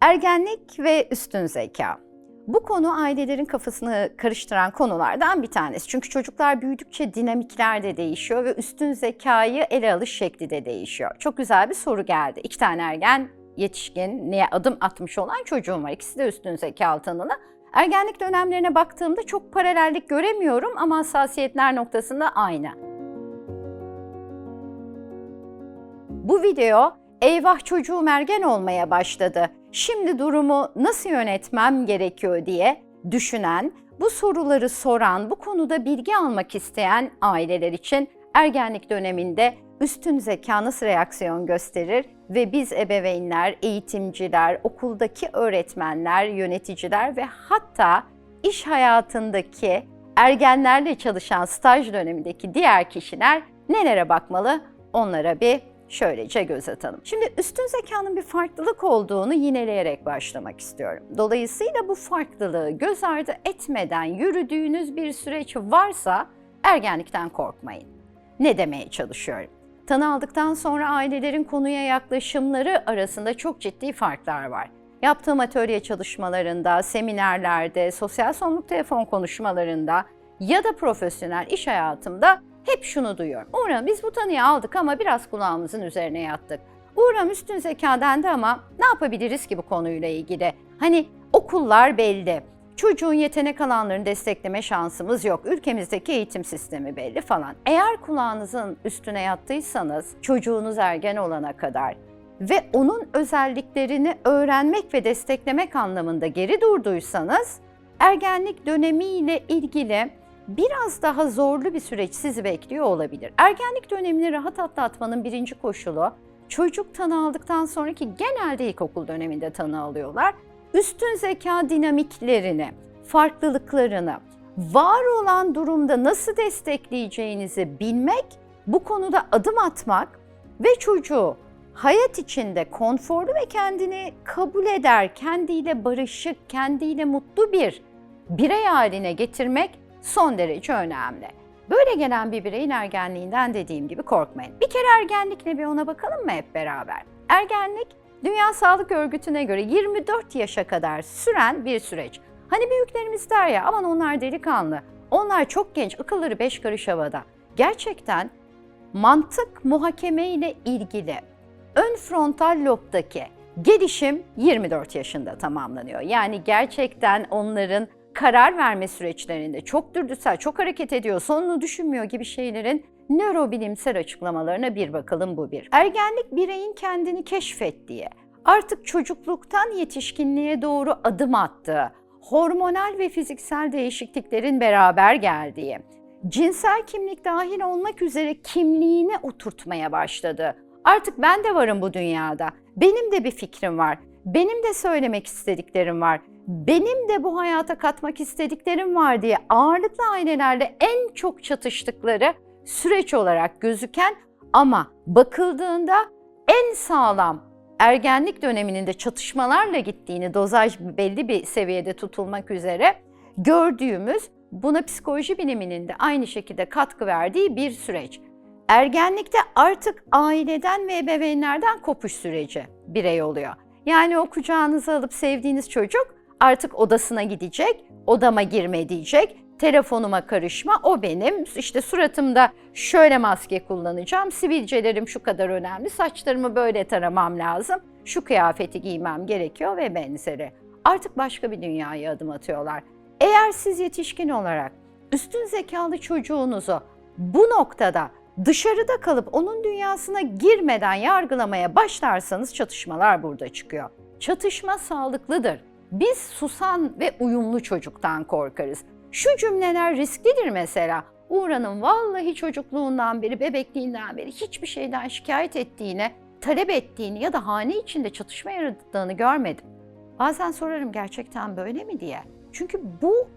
Ergenlik ve üstün zeka. Bu konu ailelerin kafasını karıştıran konulardan bir tanesi. Çünkü çocuklar büyüdükçe dinamikler de değişiyor ve üstün zekayı ele alış şekli de değişiyor. Çok güzel bir soru geldi. İki tane ergen yetişkinliğe adım atmış olan çocuğum var. İkisi de üstün zekalı tanılı. Ergenlik dönemlerine baktığımda çok paralellik göremiyorum ama hassasiyetler noktasında aynı. Bu video eyvah çocuğum ergen olmaya başladı. Şimdi durumu nasıl yönetmem gerekiyor diye düşünen, bu soruları soran, bu konuda bilgi almak isteyen aileler için ergenlik döneminde üstün zeka nasıl reaksiyon gösterir ve biz ebeveynler, eğitimciler, okuldaki öğretmenler, yöneticiler ve hatta iş hayatındaki ergenlerle çalışan staj dönemindeki diğer kişiler nelere bakmalı? Onlara bir şöylece göz atalım. Şimdi üstün zekanın bir farklılık olduğunu yineleyerek başlamak istiyorum. Dolayısıyla bu farklılığı göz ardı etmeden yürüdüğünüz bir süreç varsa ergenlikten korkmayın. Ne demeye çalışıyorum? Tanı aldıktan sonra ailelerin konuya yaklaşımları arasında çok ciddi farklar var. Yaptığım atölye çalışmalarında, seminerlerde, sosyal sorumluluk telefon konuşmalarında ya da profesyonel iş hayatımda hep şunu duyuyorum. Uğur'um biz bu tanıyı aldık ama biraz kulağımızın üzerine yattık. Uğur'um üstün zeka ama ne yapabiliriz ki bu konuyla ilgili? Hani okullar belli. Çocuğun yetenek alanlarını destekleme şansımız yok. Ülkemizdeki eğitim sistemi belli falan. Eğer kulağınızın üstüne yattıysanız çocuğunuz ergen olana kadar ve onun özelliklerini öğrenmek ve desteklemek anlamında geri durduysanız ergenlik dönemiyle ilgili biraz daha zorlu bir süreç sizi bekliyor olabilir. Ergenlik dönemini rahat atlatmanın birinci koşulu çocuk tanı aldıktan sonraki genelde ilkokul döneminde tanı alıyorlar. Üstün zeka dinamiklerini, farklılıklarını, var olan durumda nasıl destekleyeceğinizi bilmek, bu konuda adım atmak ve çocuğu hayat içinde konforlu ve kendini kabul eder, kendiyle barışık, kendiyle mutlu bir birey haline getirmek son derece önemli. Böyle gelen bir bireyin ergenliğinden dediğim gibi korkmayın. Bir kere ergenlik ne bir ona bakalım mı hep beraber? Ergenlik Dünya Sağlık Örgütü'ne göre 24 yaşa kadar süren bir süreç. Hani büyüklerimiz der ya aman onlar delikanlı, onlar çok genç, akılları beş karış havada. Gerçekten mantık muhakeme ile ilgili ön frontal lobdaki gelişim 24 yaşında tamamlanıyor. Yani gerçekten onların karar verme süreçlerinde çok dürtüsel, çok hareket ediyor, sonunu düşünmüyor gibi şeylerin nörobilimsel açıklamalarına bir bakalım bu bir. Ergenlik bireyin kendini keşfettiği, artık çocukluktan yetişkinliğe doğru adım attığı, hormonal ve fiziksel değişikliklerin beraber geldiği, cinsel kimlik dahil olmak üzere kimliğini oturtmaya başladı. Artık ben de varım bu dünyada. Benim de bir fikrim var. Benim de söylemek istediklerim var benim de bu hayata katmak istediklerim var diye ağırlıklı ailelerle en çok çatıştıkları süreç olarak gözüken ama bakıldığında en sağlam ergenlik döneminin de çatışmalarla gittiğini dozaj belli bir seviyede tutulmak üzere gördüğümüz buna psikoloji biliminin de aynı şekilde katkı verdiği bir süreç. Ergenlikte artık aileden ve ebeveynlerden kopuş süreci birey oluyor. Yani o kucağınıza alıp sevdiğiniz çocuk artık odasına gidecek, odama girme diyecek, telefonuma karışma, o benim, işte suratımda şöyle maske kullanacağım, sivilcelerim şu kadar önemli, saçlarımı böyle taramam lazım, şu kıyafeti giymem gerekiyor ve benzeri. Artık başka bir dünyaya adım atıyorlar. Eğer siz yetişkin olarak üstün zekalı çocuğunuzu bu noktada dışarıda kalıp onun dünyasına girmeden yargılamaya başlarsanız çatışmalar burada çıkıyor. Çatışma sağlıklıdır. Biz susan ve uyumlu çocuktan korkarız. Şu cümleler risklidir mesela. Uğur'un vallahi çocukluğundan beri, bebekliğinden beri hiçbir şeyden şikayet ettiğini, talep ettiğini ya da hane içinde çatışma yarattığını görmedim. Bazen sorarım gerçekten böyle mi diye. Çünkü bu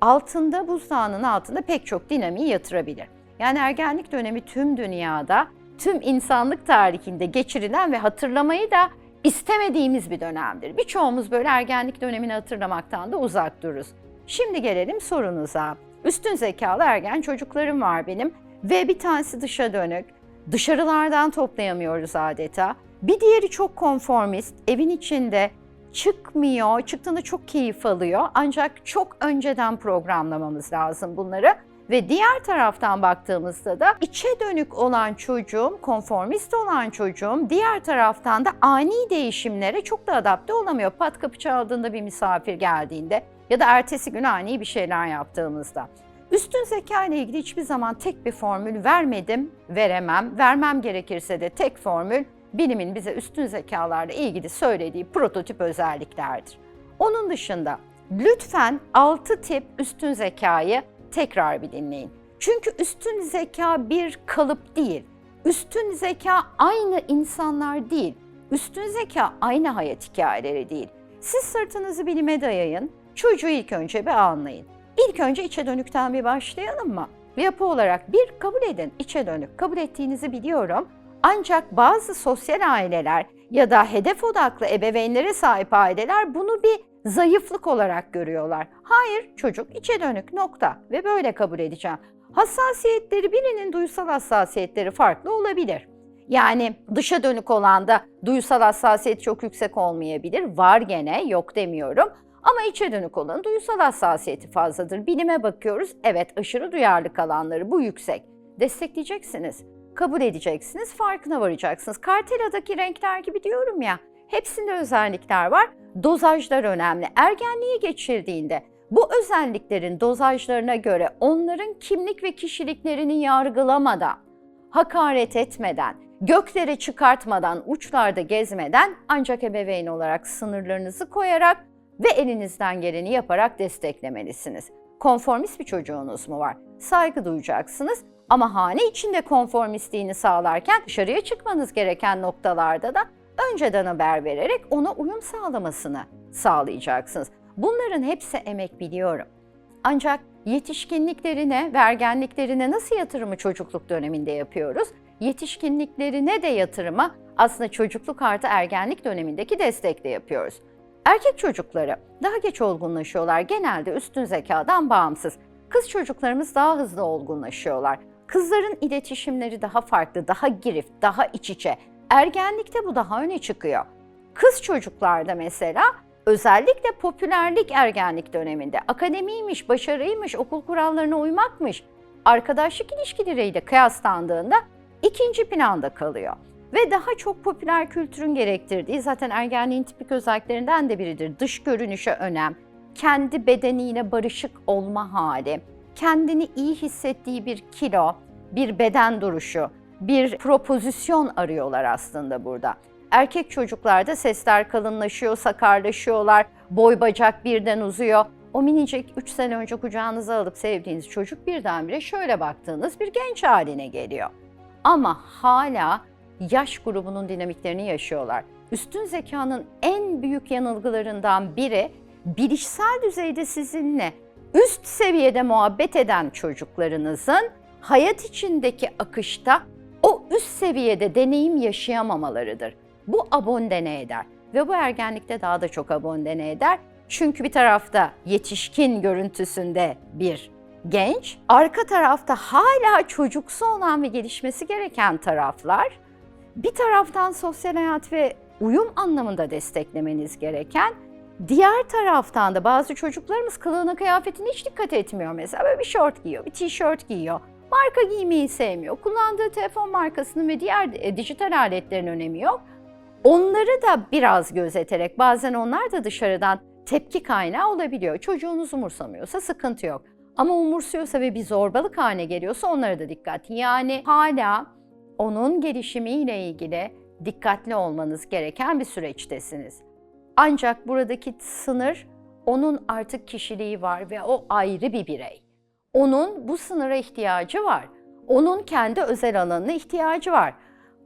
altında, buzdağının altında pek çok dinamiği yatırabilir. Yani ergenlik dönemi tüm dünyada, tüm insanlık tarihinde geçirilen ve hatırlamayı da istemediğimiz bir dönemdir. Birçoğumuz böyle ergenlik dönemini hatırlamaktan da uzak dururuz. Şimdi gelelim sorunuza. Üstün zekalı ergen çocuklarım var benim ve bir tanesi dışa dönük. Dışarılardan toplayamıyoruz adeta. Bir diğeri çok konformist, evin içinde çıkmıyor, çıktığında çok keyif alıyor. Ancak çok önceden programlamamız lazım bunları. Ve diğer taraftan baktığımızda da içe dönük olan çocuğum, konformist olan çocuğum diğer taraftan da ani değişimlere çok da adapte olamıyor. Pat kapı çaldığında bir misafir geldiğinde ya da ertesi gün ani bir şeyler yaptığımızda. Üstün zeka ile ilgili hiçbir zaman tek bir formül vermedim, veremem. Vermem gerekirse de tek formül bilimin bize üstün zekalarla ilgili söylediği prototip özelliklerdir. Onun dışında lütfen 6 tip üstün zekayı tekrar bir dinleyin. Çünkü üstün zeka bir kalıp değil. Üstün zeka aynı insanlar değil. Üstün zeka aynı hayat hikayeleri değil. Siz sırtınızı bilime dayayın, çocuğu ilk önce bir anlayın. İlk önce içe dönükten bir başlayalım mı? Yapı olarak bir kabul edin, içe dönük. Kabul ettiğinizi biliyorum. Ancak bazı sosyal aileler ya da hedef odaklı ebeveynlere sahip aileler bunu bir zayıflık olarak görüyorlar. Hayır, çocuk içe dönük nokta ve böyle kabul edeceğim. Hassasiyetleri birinin duysal hassasiyetleri farklı olabilir. Yani dışa dönük olan da duysal hassasiyet çok yüksek olmayabilir. Var gene, yok demiyorum. Ama içe dönük olan duysal hassasiyeti fazladır. Bilime bakıyoruz. Evet aşırı duyarlı kalanları bu yüksek. Destekleyeceksiniz. Kabul edeceksiniz, farkına varacaksınız. Karteladaki renkler gibi diyorum ya, hepsinde özellikler var. Dozajlar önemli. Ergenliği geçirdiğinde bu özelliklerin dozajlarına göre onların kimlik ve kişiliklerini yargılamadan, hakaret etmeden, göklere çıkartmadan, uçlarda gezmeden ancak ebeveyn olarak sınırlarınızı koyarak ve elinizden geleni yaparak desteklemelisiniz. Konformist bir çocuğunuz mu var? Saygı duyacaksınız ama hane içinde konformistliğini sağlarken dışarıya çıkmanız gereken noktalarda da önceden haber vererek ona uyum sağlamasını sağlayacaksınız. Bunların hepsi emek biliyorum. Ancak yetişkinliklerine, vergenliklerine nasıl yatırımı çocukluk döneminde yapıyoruz? Yetişkinliklerine de yatırımı aslında çocukluk artı ergenlik dönemindeki destekle yapıyoruz. Erkek çocukları daha geç olgunlaşıyorlar genelde üstün zekadan bağımsız. Kız çocuklarımız daha hızlı olgunlaşıyorlar. Kızların iletişimleri daha farklı, daha girif, daha iç içe. Ergenlikte bu daha öne çıkıyor. Kız çocuklarda mesela özellikle popülerlik ergenlik döneminde akademiymiş, başarıymış, okul kurallarına uymakmış, arkadaşlık ilişkileriyle kıyaslandığında ikinci planda kalıyor. Ve daha çok popüler kültürün gerektirdiği zaten ergenliğin tipik özelliklerinden de biridir. Dış görünüşe önem, kendi bedeniyle barışık olma hali, kendini iyi hissettiği bir kilo, bir beden duruşu, bir propozisyon arıyorlar aslında burada. Erkek çocuklarda sesler kalınlaşıyor, sakarlaşıyorlar, boy bacak birden uzuyor. O minicik 3 sene önce kucağınıza alıp sevdiğiniz çocuk birdenbire şöyle baktığınız bir genç haline geliyor. Ama hala yaş grubunun dinamiklerini yaşıyorlar. Üstün zekanın en büyük yanılgılarından biri bilişsel düzeyde sizinle üst seviyede muhabbet eden çocuklarınızın hayat içindeki akışta o üst seviyede deneyim yaşayamamalarıdır. Bu abondene eder ve bu ergenlikte daha da çok abondene eder. Çünkü bir tarafta yetişkin görüntüsünde bir genç, arka tarafta hala çocuksu olan ve gelişmesi gereken taraflar, bir taraftan sosyal hayat ve uyum anlamında desteklemeniz gereken, diğer taraftan da bazı çocuklarımız kılığına kıyafetine hiç dikkat etmiyor mesela. Böyle bir şort giyiyor, bir tişört giyiyor. Marka giymeyi sevmiyor. Kullandığı telefon markasının ve diğer e, dijital aletlerin önemi yok. Onları da biraz gözeterek bazen onlar da dışarıdan tepki kaynağı olabiliyor. Çocuğunuz umursamıyorsa sıkıntı yok. Ama umursuyorsa ve bir zorbalık haline geliyorsa onlara da dikkat. Yani hala onun gelişimiyle ilgili dikkatli olmanız gereken bir süreçtesiniz. Ancak buradaki sınır onun artık kişiliği var ve o ayrı bir birey. Onun bu sınıra ihtiyacı var. Onun kendi özel alanına ihtiyacı var.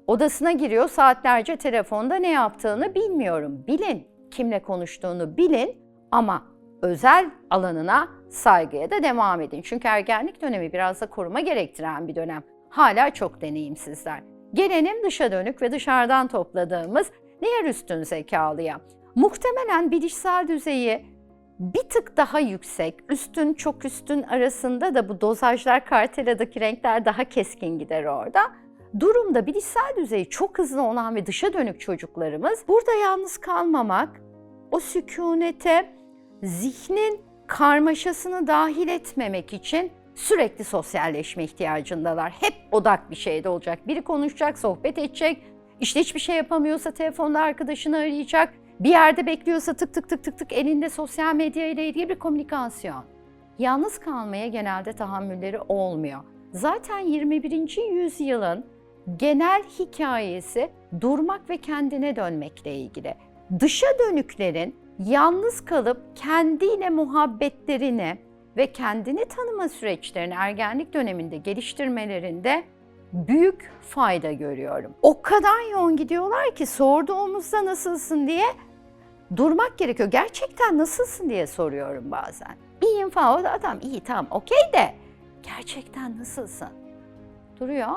Odasına giriyor saatlerce telefonda ne yaptığını bilmiyorum. Bilin, kimle konuştuğunu bilin ama özel alanına saygıya da devam edin. Çünkü ergenlik dönemi biraz da koruma gerektiren bir dönem. Hala çok deneyimsizler. Gelelim dışa dönük ve dışarıdan topladığımız diğer üstün zekalıya. Muhtemelen bilişsel düzeyi bir tık daha yüksek, üstün çok üstün arasında da bu dozajlar karteladaki renkler daha keskin gider orada. Durumda bilişsel düzeyi çok hızlı olan ve dışa dönük çocuklarımız burada yalnız kalmamak, o sükunete zihnin karmaşasını dahil etmemek için sürekli sosyalleşme ihtiyacındalar. Hep odak bir şeyde olacak. Biri konuşacak, sohbet edecek. İşte hiçbir şey yapamıyorsa telefonda arkadaşını arayacak. Bir yerde bekliyorsa tık tık tık tık tık elinde sosyal medya ile ilgili bir komünikasyon. Yalnız kalmaya genelde tahammülleri olmuyor. Zaten 21. yüzyılın genel hikayesi durmak ve kendine dönmekle ilgili. Dışa dönüklerin yalnız kalıp kendiyle muhabbetlerini ve kendini tanıma süreçlerini ergenlik döneminde geliştirmelerinde büyük fayda görüyorum. O kadar yoğun gidiyorlar ki sorduğumuzda nasılsın diye durmak gerekiyor. Gerçekten nasılsın diye soruyorum bazen. İyiyim falan. O da adam iyi tamam okey de gerçekten nasılsın? Duruyor.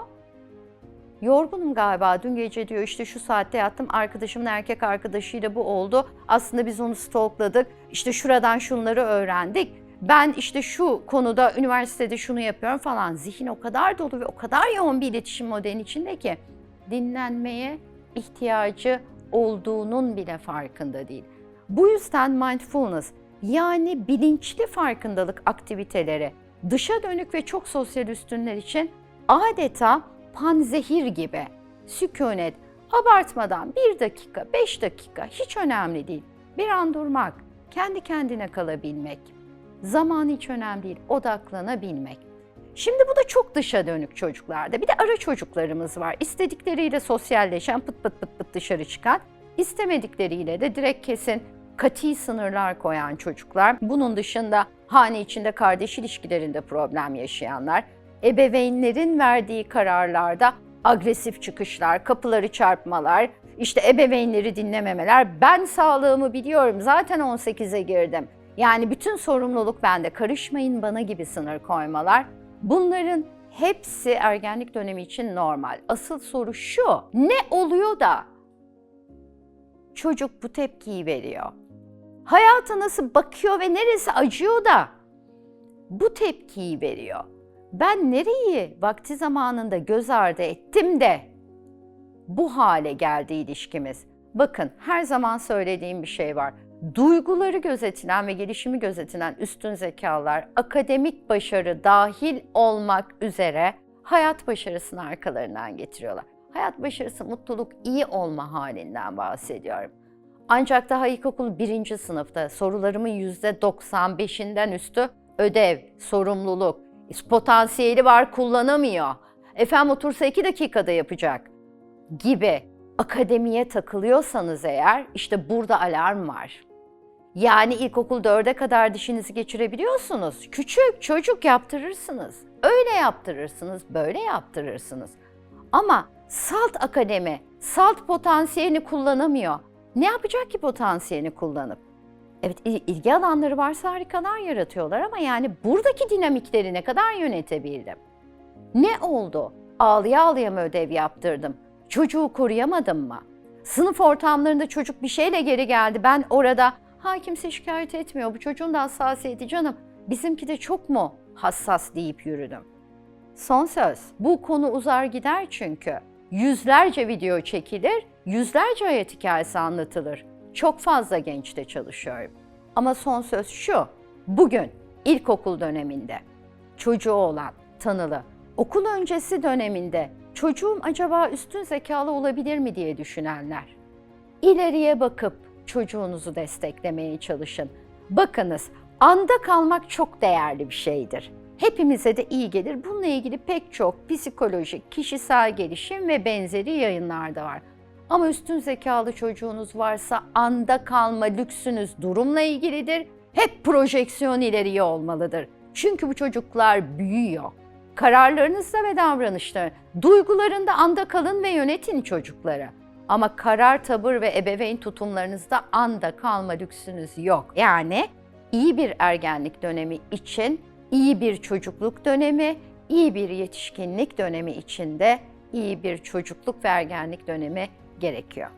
Yorgunum galiba. Dün gece diyor işte şu saatte yattım. Arkadaşımın erkek arkadaşıyla bu oldu. Aslında biz onu stalkladık. İşte şuradan şunları öğrendik. Ben işte şu konuda üniversitede şunu yapıyorum falan. Zihin o kadar dolu ve o kadar yoğun bir iletişim modelinin içinde ki dinlenmeye ihtiyacı olduğunun bile farkında değil. Bu yüzden mindfulness yani bilinçli farkındalık aktiviteleri dışa dönük ve çok sosyal üstünler için adeta panzehir gibi. Sükunet, abartmadan bir dakika, beş dakika hiç önemli değil. Bir an durmak, kendi kendine kalabilmek. Zaman hiç önemli değil, odaklanabilmek. Şimdi bu da çok dışa dönük çocuklarda. Bir de ara çocuklarımız var. İstedikleriyle sosyalleşen, pıt pıt pıt pıt dışarı çıkan, istemedikleriyle de direkt kesin kati sınırlar koyan çocuklar. Bunun dışında hane içinde kardeş ilişkilerinde problem yaşayanlar, ebeveynlerin verdiği kararlarda agresif çıkışlar, kapıları çarpmalar, işte ebeveynleri dinlememeler. Ben sağlığımı biliyorum, zaten 18'e girdim. Yani bütün sorumluluk bende, karışmayın bana gibi sınır koymalar. Bunların hepsi ergenlik dönemi için normal. Asıl soru şu, ne oluyor da çocuk bu tepkiyi veriyor? Hayata nasıl bakıyor ve neresi acıyor da bu tepkiyi veriyor? Ben nereyi vakti zamanında göz ardı ettim de bu hale geldi ilişkimiz? Bakın her zaman söylediğim bir şey var. Duyguları gözetilen ve gelişimi gözetilen üstün zekalar akademik başarı dahil olmak üzere hayat başarısını arkalarından getiriyorlar. Hayat başarısı mutluluk iyi olma halinden bahsediyorum. Ancak daha ilkokul birinci sınıfta sorularımın yüzde 95'inden üstü ödev, sorumluluk, potansiyeli var kullanamıyor. Efendim otursa iki dakikada yapacak gibi akademiye takılıyorsanız eğer işte burada alarm var. Yani ilkokul dörde kadar dişinizi geçirebiliyorsunuz. Küçük çocuk yaptırırsınız. Öyle yaptırırsınız, böyle yaptırırsınız. Ama salt akademi, salt potansiyelini kullanamıyor. Ne yapacak ki potansiyelini kullanıp? Evet ilgi alanları varsa harikalar yaratıyorlar ama yani buradaki dinamikleri ne kadar yönetebildim? Ne oldu? Ağlıya ağlıya mı ödev yaptırdım? Çocuğu koruyamadım mı? Sınıf ortamlarında çocuk bir şeyle geri geldi. Ben orada ha kimse şikayet etmiyor bu çocuğun da hassasiyeti canım. Bizimki de çok mu hassas deyip yürüdüm. Son söz. Bu konu uzar gider çünkü. Yüzlerce video çekilir, yüzlerce hayat hikayesi anlatılır. Çok fazla gençte çalışıyorum. Ama son söz şu. Bugün ilkokul döneminde çocuğu olan tanılı, okul öncesi döneminde çocuğum acaba üstün zekalı olabilir mi diye düşünenler. İleriye bakıp çocuğunuzu desteklemeye çalışın. Bakınız, anda kalmak çok değerli bir şeydir. Hepimize de iyi gelir. Bununla ilgili pek çok psikolojik, kişisel gelişim ve benzeri yayınlar da var. Ama üstün zekalı çocuğunuz varsa anda kalma lüksünüz durumla ilgilidir. Hep projeksiyon ileriye olmalıdır. Çünkü bu çocuklar büyüyor. Kararlarınızda ve davranışları, duygularında anda kalın ve yönetin çocukları. Ama karar, tavır ve ebeveyn tutumlarınızda anda kalma lüksünüz yok. Yani iyi bir ergenlik dönemi için, iyi bir çocukluk dönemi, iyi bir yetişkinlik dönemi içinde iyi bir çocukluk ve ergenlik dönemi gerekiyor.